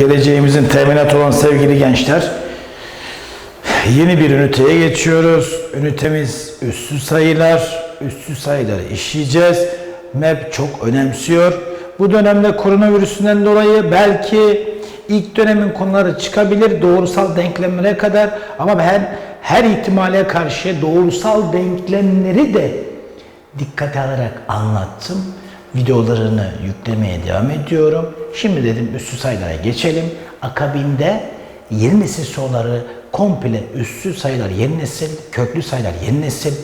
geleceğimizin teminatı olan sevgili gençler, yeni bir üniteye geçiyoruz. Ünitemiz üssü sayılar, üssü sayıları işleyeceğiz. MEP çok önemsiyor. Bu dönemde koronavirüsünden dolayı belki ilk dönemin konuları çıkabilir doğrusal denklemlere kadar ama ben her ihtimale karşı doğrusal denklemleri de dikkate alarak anlattım. Videolarını yüklemeye devam ediyorum. Şimdi dedim üssü sayılara geçelim. Akabinde yeni nesil soruları komple üssü sayılar yeni nesil, köklü sayılar yeni nesil,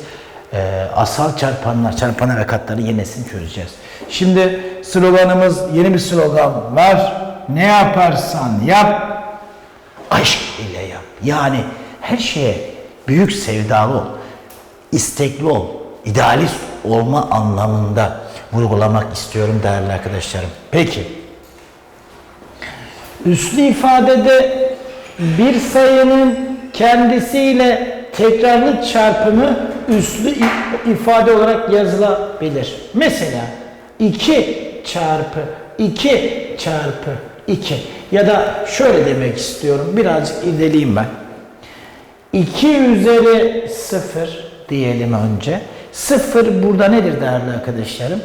e, asal çarpanlar, çarpanlar ve yeni nesil çözeceğiz. Şimdi sloganımız yeni bir slogan var. Ne yaparsan yap, aşk ile yap. Yani her şeye büyük sevdalı ol, istekli ol, idealist olma anlamında vurgulamak istiyorum değerli arkadaşlarım. Peki, üslü ifadede bir sayının kendisiyle tekrarlı çarpımı üslü ifade olarak yazılabilir. Mesela 2 çarpı 2 çarpı 2 ya da şöyle demek istiyorum birazcık irdeleyeyim ben. 2 üzeri 0 diyelim önce. 0 burada nedir değerli arkadaşlarım?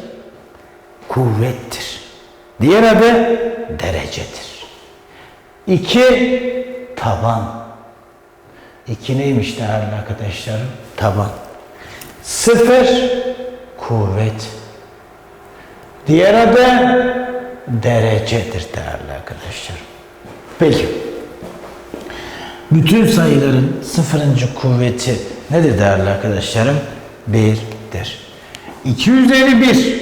Kuvvettir. Diğer adı derecedir. 2 taban. 2 neymiş değerli arkadaşlarım? Taban. 0 kuvvet. Diğer adı derecedir değerli arkadaşlarım. Peki. Bütün sayıların sıfırıncı kuvveti nedir değerli arkadaşlarım? 1'dir. 2 üzeri 1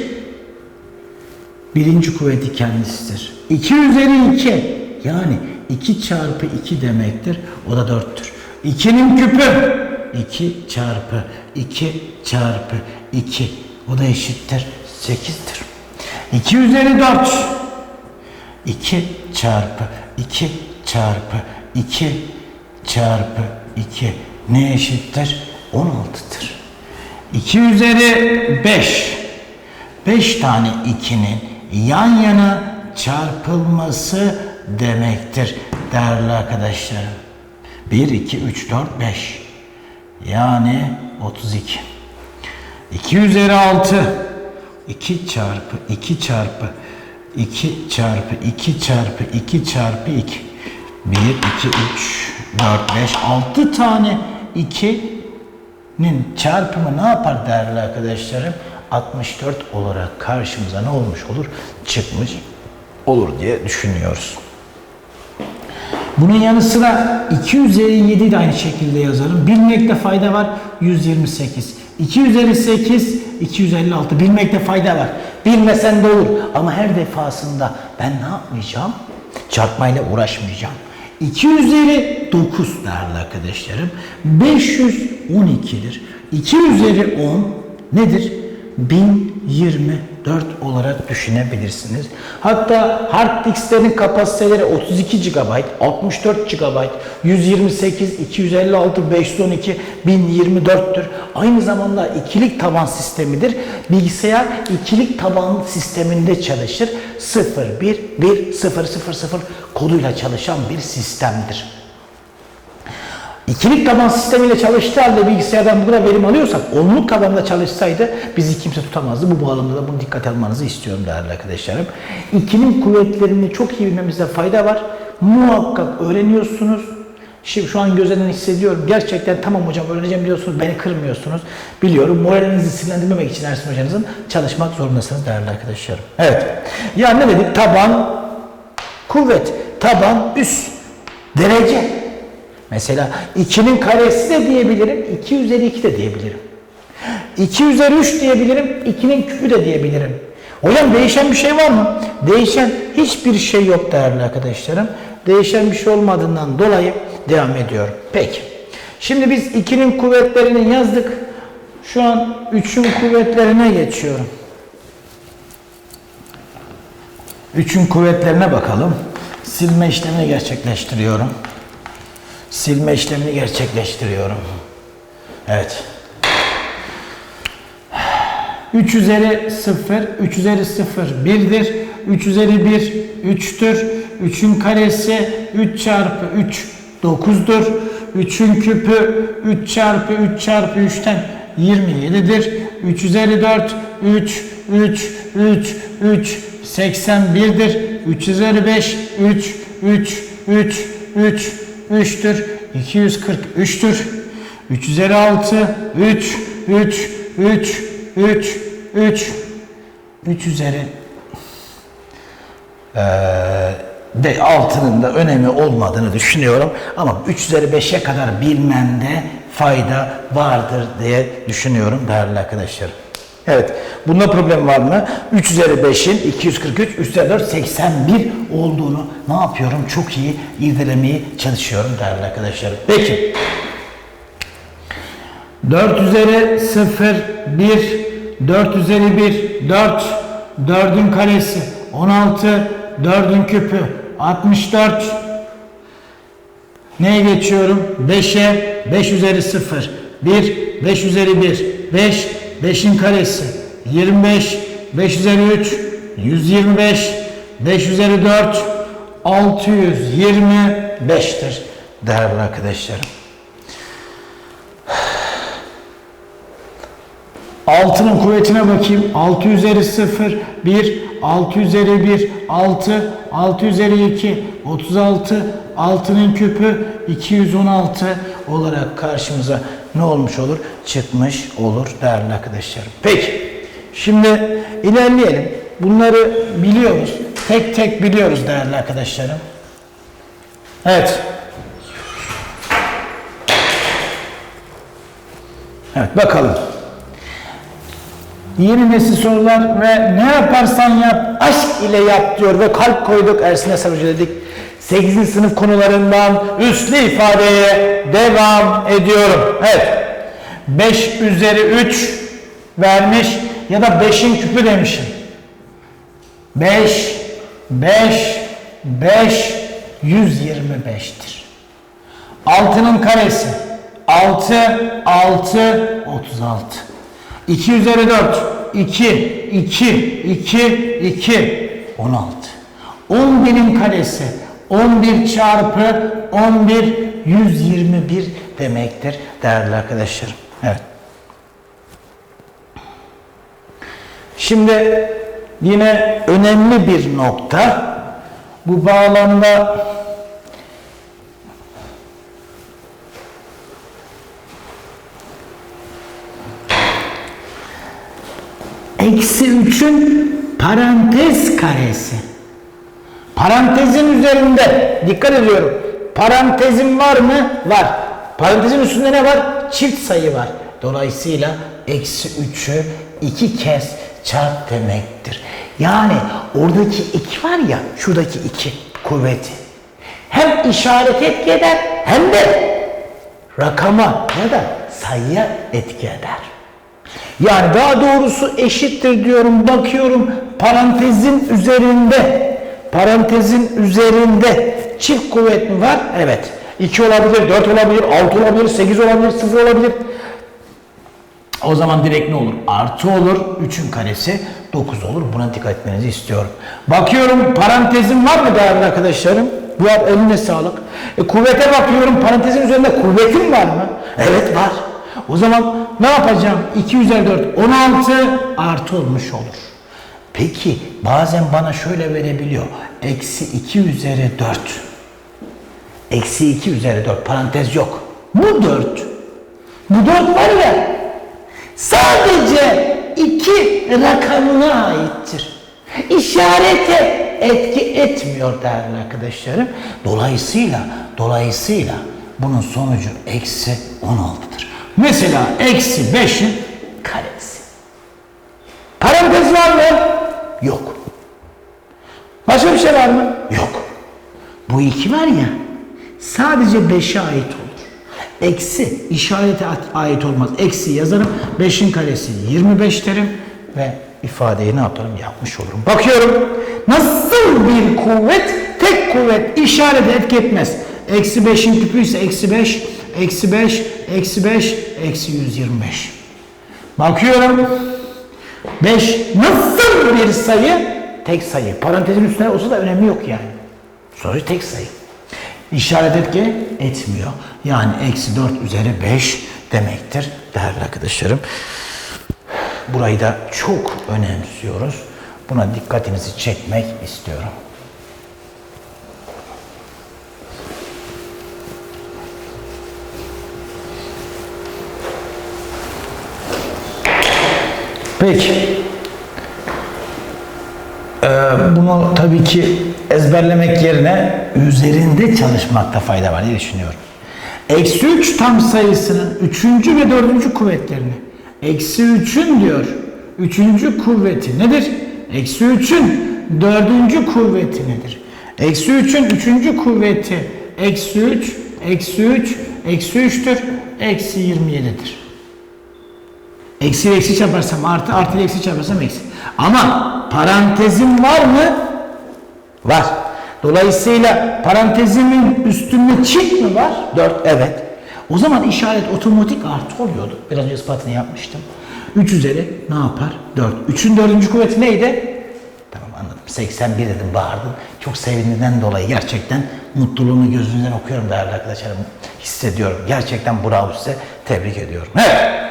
birinci kuvveti kendisidir. 2 üzeri 2 yani 2 çarpı 2 demektir. O da 4'tür. 2'nin küpü 2 çarpı 2 çarpı 2 o da eşittir 8'dir. 2 üzeri 4 2 çarpı 2 çarpı 2 çarpı 2 ne eşittir? 16'tır. 2 üzeri 5 5 tane 2'nin yan yana çarpılması demektir değerli arkadaşlarım. 1, 2, 3, 4, 5 yani 32. 2 üzeri 6 2 çarpı 2 çarpı 2 çarpı 2 çarpı 2 çarpı 2 1, 2, 3, 4, 5, 6 tane 2'nin çarpımı ne yapar değerli arkadaşlarım? 64 olarak karşımıza ne olmuş olur? Çıkmış olur diye düşünüyoruz. Bunun yanı sıra 2 üzeri 7 de aynı şekilde yazarım. Bilmekte fayda var 128. 2 üzeri 8 256. Bilmekte fayda var. Bilmesen de olur. Ama her defasında ben ne yapmayacağım? Çarpmayla uğraşmayacağım. 2 üzeri 9 değerli arkadaşlarım. 512'dir. 2 üzeri 10 nedir? 1024 olarak düşünebilirsiniz. Hatta hard disklerin kapasiteleri 32 GB, 64 GB, 128, 256, 512, 1024'tür. Aynı zamanda ikilik taban sistemidir. Bilgisayar ikilik taban sisteminde çalışır. 0, 1, 1, 0, 0, 0 koduyla çalışan bir sistemdir. İkilik taban sistemiyle çalıştığı halde bilgisayardan bu kadar verim alıyorsak onluk tabanda çalışsaydı bizi kimse tutamazdı. Bu bağlamda da bunu dikkat almanızı istiyorum değerli arkadaşlarım. İkinin kuvvetlerini çok iyi bilmemizde fayda var. Muhakkak öğreniyorsunuz. Şimdi şu an gözlerden hissediyorum. Gerçekten tamam hocam öğreneceğim diyorsunuz. Beni kırmıyorsunuz. Biliyorum. Moralinizi sinirlendirmemek için Ersin hocanızın çalışmak zorundasınız değerli arkadaşlarım. Evet. Ya ne dedik? Taban, kuvvet. Taban, üst. Derece. Mesela 2'nin karesi de diyebilirim, 2 üzeri 2 de diyebilirim. 2 üzeri 3 diyebilirim, 2'nin küpü de diyebilirim. Hocam değişen bir şey var mı? Değişen hiçbir şey yok değerli arkadaşlarım. Değişen bir şey olmadığından dolayı devam ediyorum. Peki. Şimdi biz 2'nin kuvvetlerini yazdık. Şu an 3'ün kuvvetlerine geçiyorum. 3'ün kuvvetlerine bakalım. Silme işlemini gerçekleştiriyorum silme işlemini gerçekleştiriyorum. Evet. 3 üzeri 0, 3 üzeri 0 1'dir. 3 üzeri 1 3'tür. 3'ün karesi 3 çarpı 3 9'dur. 3'ün küpü 3 çarpı 3 çarpı 3'ten 27'dir. 3 üzeri 4 3 3 3 3 81'dir. 3 üzeri 5 3 3 3 3 3'tür. 243'tür. 3 üzeri 6 3 3 3 3 3 3 üzeri eee, de altının da önemi olmadığını düşünüyorum. Ama 3 üzeri 5'e kadar bilmende fayda vardır diye düşünüyorum değerli arkadaşlarım. Evet. Bunda problem var mı? 3 üzeri 5'in 243, 3 üzeri 4, 81 olduğunu ne yapıyorum? Çok iyi irdelemeye çalışıyorum değerli arkadaşlarım. Peki. 4 üzeri 0, 1, 4 üzeri 1, 4, 4'ün karesi, 16, 4'ün küpü, 64. Neye geçiyorum? 5'e, 5 üzeri 0, 1, 5 üzeri 1, 5, 5'in karesi, 25, 5 üzeri 3, 125, 5 üzeri 4, 625'tir değerli arkadaşlarım. 6'nın kuvvetine bakayım. 6 üzeri 0, 1, 6 üzeri 1, 6, 6 üzeri 2, 36, 6'nın küpü 216 olarak karşımıza ne olmuş olur? Çıkmış olur değerli arkadaşlarım. Peki, şimdi ilerleyelim. Bunları biliyoruz. Tek tek biliyoruz değerli arkadaşlarım. Evet. Evet bakalım. Yeni nesil sorular ve ne yaparsan yap aşk ile yap diyor ve kalp koyduk Ersin'e Sarıcı dedik. 8. sınıf konularından üslü ifadeye devam ediyorum. Evet. 5 üzeri 3 vermiş ya da 5'in küpü demişim. 5 5 5 125'tir. 6'nın karesi 6 6 36. 2 üzeri 4 2 2 2 2 16. 11'in karesi 11 çarpı 11 121 demektir değerli arkadaşlarım. Evet. Şimdi yine önemli bir nokta bu bağlamda eksi 3'ün parantez karesi. Parantezin üzerinde dikkat ediyorum. Parantezin var mı? Var. Parantezin üstünde ne var? Çift sayı var. Dolayısıyla eksi 3'ü iki kez çarp demektir. Yani oradaki iki var ya, şuradaki iki kuvveti. Hem işaret etki eder hem de rakama ya da sayıya etki eder. Yani daha doğrusu eşittir diyorum, bakıyorum parantezin üzerinde, parantezin üzerinde çift kuvvet mi var? Evet. 2 olabilir, 4 olabilir, 6 olabilir, 8 olabilir, 0 olabilir. O zaman direkt ne olur? Artı olur. 3'ün karesi 9 olur. Buna dikkat etmenizi istiyorum. Bakıyorum parantezim var mı değerli arkadaşlarım? Bu eline sağlık. E, kuvvete bakıyorum parantezin üzerinde kuvvetim var mı? Evet var. O zaman ne yapacağım? 2 üzeri 4 16 artı olmuş olur. Peki bazen bana şöyle verebiliyor. Eksi 2 üzeri 4. Eksi 2 üzeri 4 parantez yok. Bu 4. Bu 4 var ya sadece iki rakamına aittir. İşarete etki etmiyor değerli arkadaşlarım. Dolayısıyla dolayısıyla bunun sonucu eksi 16'dır. Mesela eksi 5'in karesi. Parantez var mı? Yok. Başka bir şey var mı? Yok. Bu iki var ya sadece 5'e ait olur. Eksi işarete ait olmaz. Eksi yazarım. 5'in karesi 25 derim ve ifadeyi ne yaparım? Yapmış olurum. Bakıyorum. Nasıl bir kuvvet? Tek kuvvet işarete etki etmez. Eksi 5'in küpü ise eksi 5, eksi 5, eksi 5, eksi 125. Bakıyorum. 5 nasıl bir sayı? Tek sayı. Parantezin üstüne olsa da önemi yok yani. Sonuç tek sayı. İşaret etki etmiyor. Yani eksi 4 üzeri 5 demektir değerli arkadaşlarım. Burayı da çok önemsiyoruz. Buna dikkatinizi çekmek istiyorum. Peki. Ee, bunu tabii ki ezberlemek yerine üzerinde çalışmakta fayda var diye düşünüyorum. Eksi 3 tam sayısının üçüncü ve dördüncü kuvvetlerini. Eksi 3'ün diyor. Üçüncü kuvveti nedir? Eksi 3'ün dördüncü kuvveti nedir? Eksi 3'ün üçüncü kuvveti eksi 3, eksi 3, eksi 3'tür. Eksi 27'dir. Eksi eksi çarparsam artı, artı eksi çarparsam eksi. Ama parantezim var mı? Var. Dolayısıyla parantezimin üstünde çift mi var? 4. Evet. O zaman işaret otomatik artı oluyordu. Biraz önce ispatını yapmıştım. 3 üzeri ne yapar? 4. 3'ün dördüncü kuvveti neydi? Tamam anladım. 81 dedim bağırdın. Çok sevindiğinden dolayı gerçekten mutluluğunu gözünüzden okuyorum değerli arkadaşlarım. Hissediyorum. Gerçekten bravo size. Tebrik ediyorum. Evet.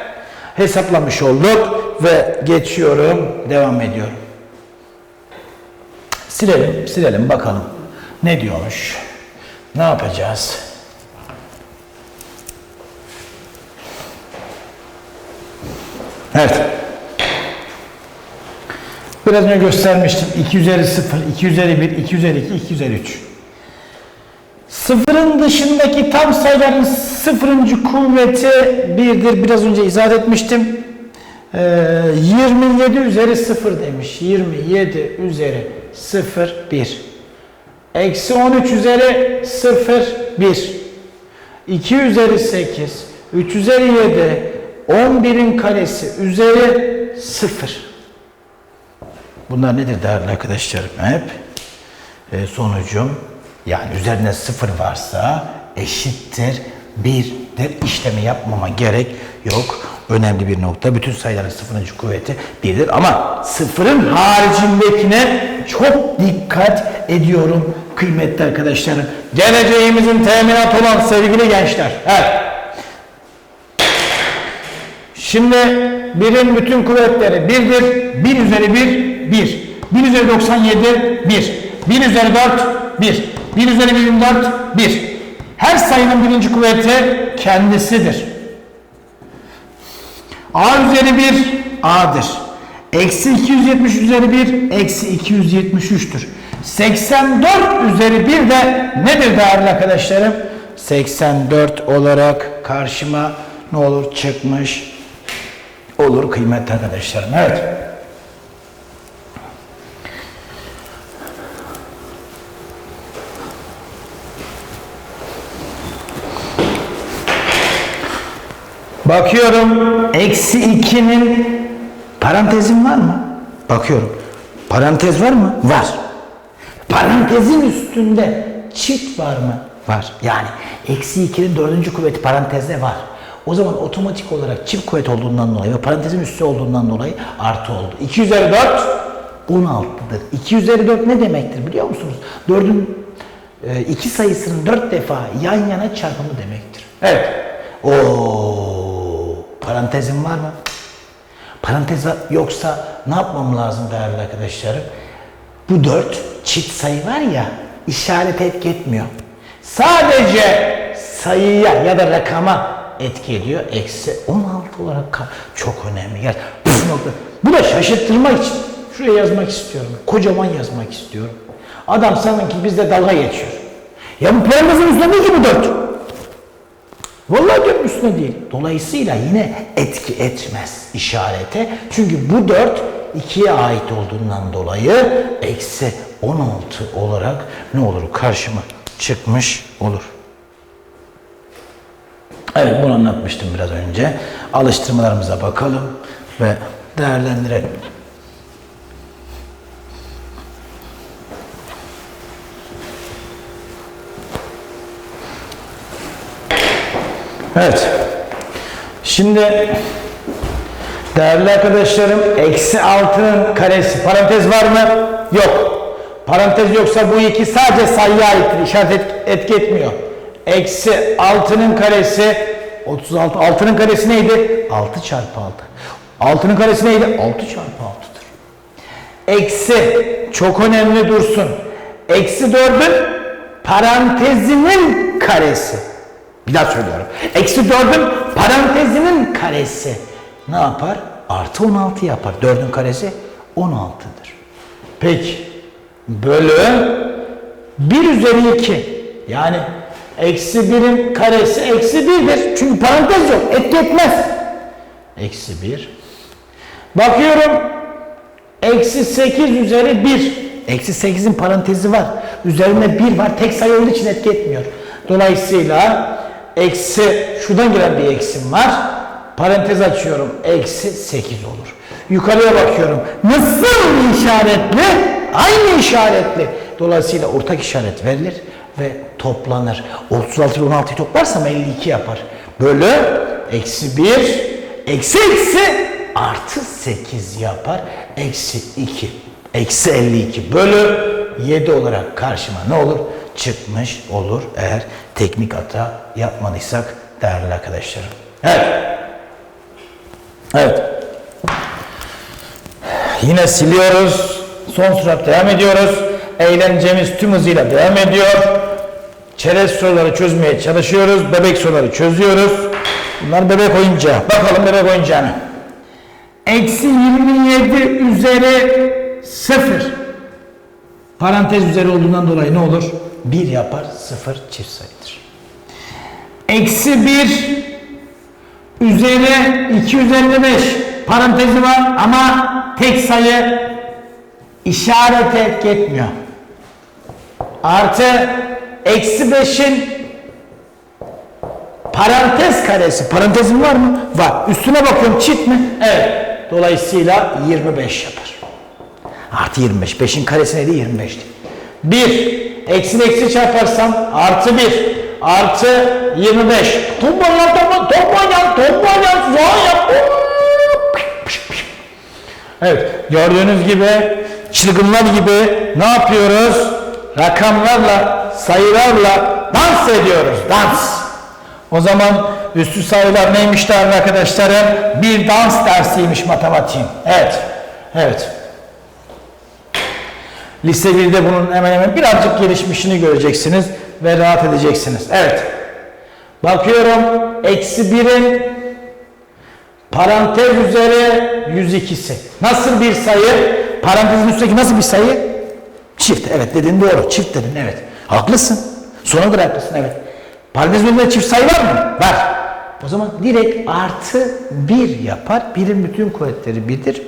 Hesaplamış olduk ve geçiyorum. Devam ediyorum. Silelim, silelim bakalım. Ne diyormuş? Ne yapacağız? Evet. Biraz önce göstermiştim. 2 üzeri 0, 2 üzeri 1, 2 üzeri 2, 2 üzeri 3. Sıfırın dışındaki tam sayıların sıfırıncı kuvveti birdir. Biraz önce izah etmiştim. Ee, 27 üzeri 0 demiş. 27 üzeri 0, 1. Eksi 13 üzeri 0, 1. 2 üzeri 8, 3 üzeri 7, 11'in karesi üzeri 0. Bunlar nedir değerli arkadaşlarım? Hep e, sonucum yani üzerinde 0 varsa eşittir 1'dir. İşlemi yapmama gerek yok. Önemli bir nokta. Bütün sayıların sıfırıncı kuvveti 1'dir. Ama sıfırın haricindekine çok dikkat ediyorum kıymetli arkadaşlarım. Geleceğimizin teminatı olan sevgili gençler. Evet. Şimdi birin bütün kuvvetleri birdir. 1 üzeri 1, 1. 1 üzeri 97, 1. 1 üzeri 4, 1. 1 üzeri 24, 1. Her sayının birinci kuvveti kendisidir. A üzeri 1, A'dır. Eksi 270 üzeri 1, eksi 273'tür. 84 üzeri 1 de nedir değerli arkadaşlarım? 84 olarak karşıma ne olur çıkmış olur kıymetli arkadaşlarım. Evet. Bakıyorum. Eksi 2'nin parantezin var mı? Bakıyorum. Parantez var mı? Var. Parantezin üstünde çift var mı? Var. Yani eksi 2'nin dördüncü kuvveti parantezde var. O zaman otomatik olarak çift kuvvet olduğundan dolayı ve parantezin üstü olduğundan dolayı artı oldu. 2 üzeri 4 16'dır. 2 üzeri 4 ne demektir biliyor musunuz? 4'ün e, iki sayısının 4 defa yan yana çarpımı demektir. Evet. O parantezin var mı? Parantez yoksa ne yapmam lazım değerli arkadaşlarım? Bu 4 çift sayı var ya işaret etki etmiyor. Sadece sayıya ya da rakama etki ediyor. Eksi 16 olarak çok önemli. Yani. Bu da şaşırtırmak için. Şuraya yazmak istiyorum. Kocaman yazmak istiyorum. Adam sanki bizde dalga geçiyor. Ya bu paramızın üstünde ki bu dört. Vallahi diyorum üstüne değil. Dolayısıyla yine etki etmez işarete. Çünkü bu dört ikiye ait olduğundan dolayı eksi 16 olarak ne olur karşıma çıkmış olur. Evet bunu anlatmıştım biraz önce. Alıştırmalarımıza bakalım ve değerlendirelim. Evet. Şimdi değerli arkadaşlarım eksi altının karesi parantez var mı? Yok. Parantez yoksa bu iki sadece sayıya aittir. İşaret et- etki etmiyor. Eksi 6'nın karesi 36. 6'nın karesi neydi? 6 çarpı 6. 6'nın karesi neydi? 6 çarpı 6'dır. Eksi çok önemli dursun. Eksi 4'ün parantezinin karesi. Bir daha söylüyorum. Eksi 4'ün parantezinin karesi. Ne yapar? Artı 16 yapar. 4'ün karesi 16'dır. Peki. Bölü 1 üzeri 2. Yani eksi 1'in karesi eksi 1'dir. Çünkü parantez yok. Etki etmez. Eksi 1. Bakıyorum. Eksi 8 üzeri 1. Eksi 8'in parantezi var. Üzerinde 1 var. Tek sayı olduğu için etki etmiyor. Dolayısıyla eksi şuradan gelen bir eksim var. Parantez açıyorum. Eksi 8 olur. Yukarıya bakıyorum. Nasıl işaretli? Aynı işaretli. Dolayısıyla ortak işaret verilir ve toplanır. 36 ile 16'yı toplarsam 52 yapar. Bölü eksi 1 eksi eksi artı 8 yapar. Eksi 2. Eksi 52 bölü 7 olarak karşıma ne olur? Çıkmış olur eğer teknik hata yapmadıysak değerli arkadaşlarım. Evet. Evet. Yine siliyoruz. Son sürat devam ediyoruz. Eğlencemiz tüm hızıyla devam ediyor. Çerez soruları çözmeye çalışıyoruz. Bebek soruları çözüyoruz. Bunlar bebek oyuncağı. Bakalım bebek oyuncağına. Eksi 27 üzeri 0. Parantez üzeri olduğundan dolayı ne olur? 1 yapar. 0 çift sayıdır. Eksi 1 üzeri 255 parantezi var ama tek sayı işaret etki etmiyor. Artı eksi 5'in parantez karesi. Parantezin var mı? Var. Üstüne bakıyorum çift mi? Evet. Dolayısıyla 25 yapar. Artı 25. 5'in karesi neydi? 25'ti. 1. Eksi eksi çarparsam artı 1. Artı 25. Top oynayan, top, top oynayan, top oynayan, zor yap. Evet, gördüğünüz gibi çılgınlar gibi ne yapıyoruz? Rakamlarla, sayılarla dans ediyoruz, dans. O zaman üstü sayılar neymiş değerli arkadaşlarım? Bir dans dersiymiş matematiğin. Evet, evet. Lise 1'de bunun hemen hemen birazcık gelişmişini göreceksiniz ve rahat edeceksiniz. Evet. Bakıyorum eksi 1'in parantez üzeri 102'si. Nasıl bir sayı? Parantezin üstteki nasıl bir sayı? Çift. Evet dedin doğru. Çift dedin evet. Haklısın. Sonradır haklısın evet. Parantezin üzerinde çift sayı var mı? Var. O zaman direkt artı 1 yapar. Birin bütün kuvvetleri birdir.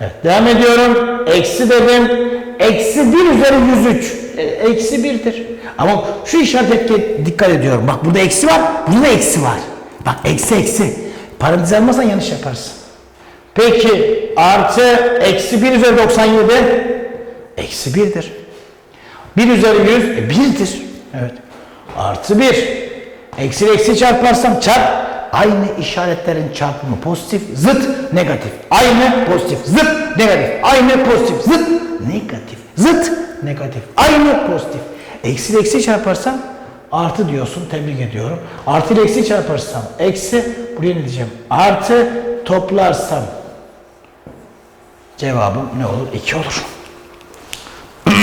Evet. Devam ediyorum. Eksi dedim. Eksi 1 üzeri 103. E, eksi 1'dir. Ama şu işaret etki dikkat ediyorum. Bak burada eksi var. Burada da eksi var. Bak eksi eksi. Parantez almazsan yanlış yaparsın. Peki artı eksi 1 üzeri 97 eksi 1'dir. 1 üzeri 100 e, 1'dir. Evet. Artı 1. Eksi eksi çarparsam çarp. Aynı işaretlerin çarpımı pozitif, zıt, negatif. Aynı pozitif, zıt, negatif. Aynı pozitif, zıt, negatif. Zıt, negatif. Aynı pozitif. Eksi eksi çarparsam artı diyorsun. Tebrik ediyorum. Artı ile eksi çarparsam eksi. Buraya ne diyeceğim? Artı toplarsam cevabım ne olur? 2 olur.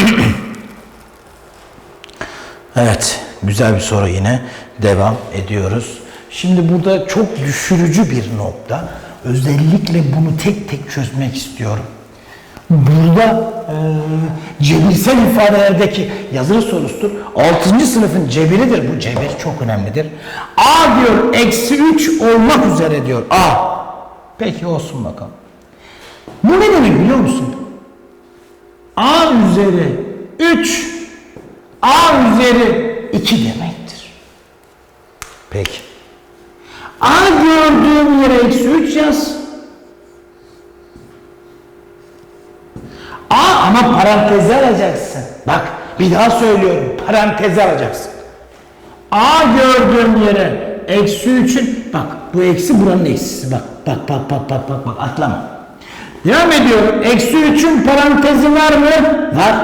Evet, güzel bir soru yine. Devam ediyoruz. Şimdi burada çok düşürücü bir nokta. Özellikle bunu tek tek çözmek istiyorum. Burada e, cebirsel ifadelerdeki yazılı sorusudur. 6. sınıfın cebiridir. Bu cebir çok önemlidir. A diyor eksi 3 olmak üzere diyor. A. Peki olsun bakalım. Bu ne demek biliyor musun? A üzeri 3 A üzeri 2 demektir. Peki. A gördüğüm yere eksi 3 yaz. A ama paranteze alacaksın. Bak bir daha söylüyorum. Paranteze alacaksın. A gördüğüm yere eksi 3'ün bak bu eksi buranın eksisi bak bak bak bak bak bak bak atlama. Devam ediyorum. Eksi 3'ün parantezi var mı? Var.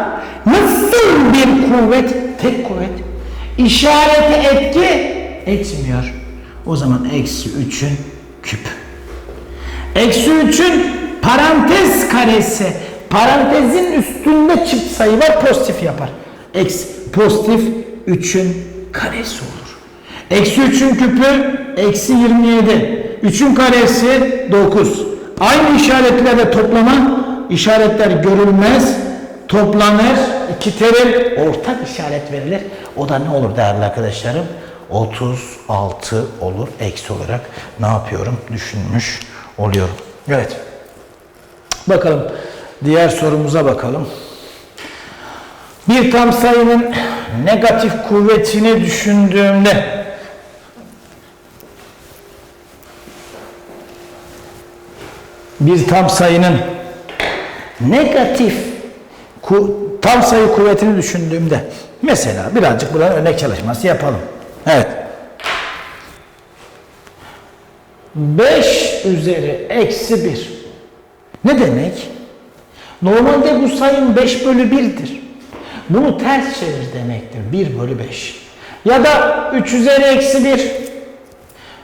Nasıl bir kuvvet? Tek kuvvet. İşareti etki etmiyor. O zaman eksi 3'ün küp. Eksi 3'ün parantez karesi. Parantezin üstünde çift sayı var pozitif yapar. Eksi pozitif 3'ün karesi olur. Eksi 3'ün küpü eksi 27. 3'ün karesi 9. Aynı işaretlerle toplama işaretler görülmez. Toplanır. iki terim ortak işaret verilir. O da ne olur değerli arkadaşlarım? 36 olur eksi olarak ne yapıyorum düşünmüş oluyorum. Evet. Bakalım diğer sorumuza bakalım. Bir tam sayının negatif kuvvetini düşündüğümde bir tam sayının negatif tam sayı kuvvetini düşündüğümde mesela birazcık buradan örnek çalışması yapalım. Evet. 5 üzeri eksi 1. Ne demek? Normalde bu sayın 5 bölü 1'dir. Bunu ters çevir demektir. 1 bölü 5. Ya da 3 üzeri eksi 1.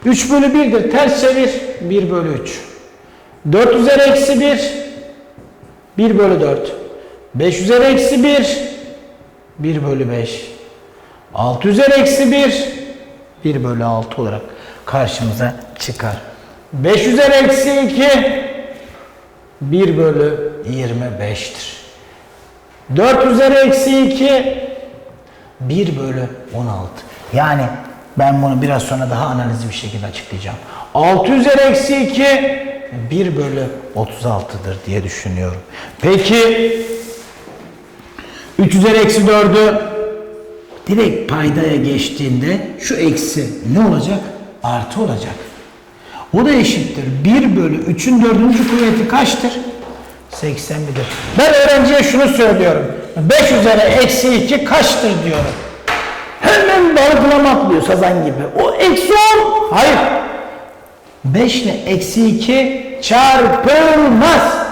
3 bölü 1'dir. Ters çevir. 1 bölü 3. 4 üzeri eksi 1. 1 bölü 4. 5 üzeri eksi 1. 1 bölü 5. 6 üzeri eksi 1. 1 bölü 6 olarak karşımıza çıkar. 5 üzeri eksi 2. 1 bölü 25'tir. 4 üzeri eksi 2 1 bölü 16. Yani ben bunu biraz sonra daha analizli bir şekilde açıklayacağım. 6 üzeri eksi 2 1 bölü 36'dır diye düşünüyorum. Peki 3 üzeri eksi 4'ü direkt paydaya geçtiğinde şu eksi ne olacak? Artı olacak. O da eşittir. 1 bölü 3'ün dördüncü kuvveti kaçtır? 81'dir. Ben öğrenciye şunu söylüyorum. 5 üzeri eksi 2 kaçtır diyorum. Hemen balıklama atlıyor sazan gibi. O eksi 10. Hayır. 5 ile eksi 2 çarpılmaz.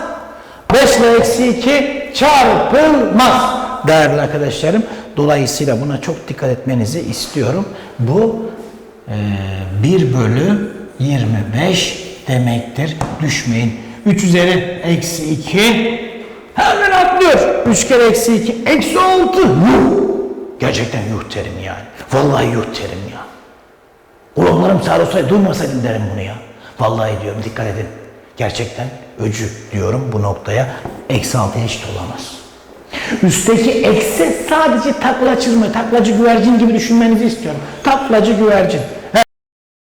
5 ile eksi 2 çarpılmaz. Değerli arkadaşlarım. Dolayısıyla buna çok dikkat etmenizi istiyorum. Bu e, 1 bölü 25 demektir. Düşmeyin. 3 üzeri eksi 2 hemen atlıyor. 3 kere eksi 2 eksi 6. Yuh. Gerçekten yuh terim yani. Vallahi yuh terim ya. Kulaklarım sağır olsaydı duymasaydım derim bunu ya. Vallahi diyorum dikkat edin. Gerçekten öcü diyorum bu noktaya. Eksi 6 eşit olamaz. Üstteki eksi sadece taklacı mı, taklacı güvercin gibi düşünmenizi istiyorum. Taklacı güvercin.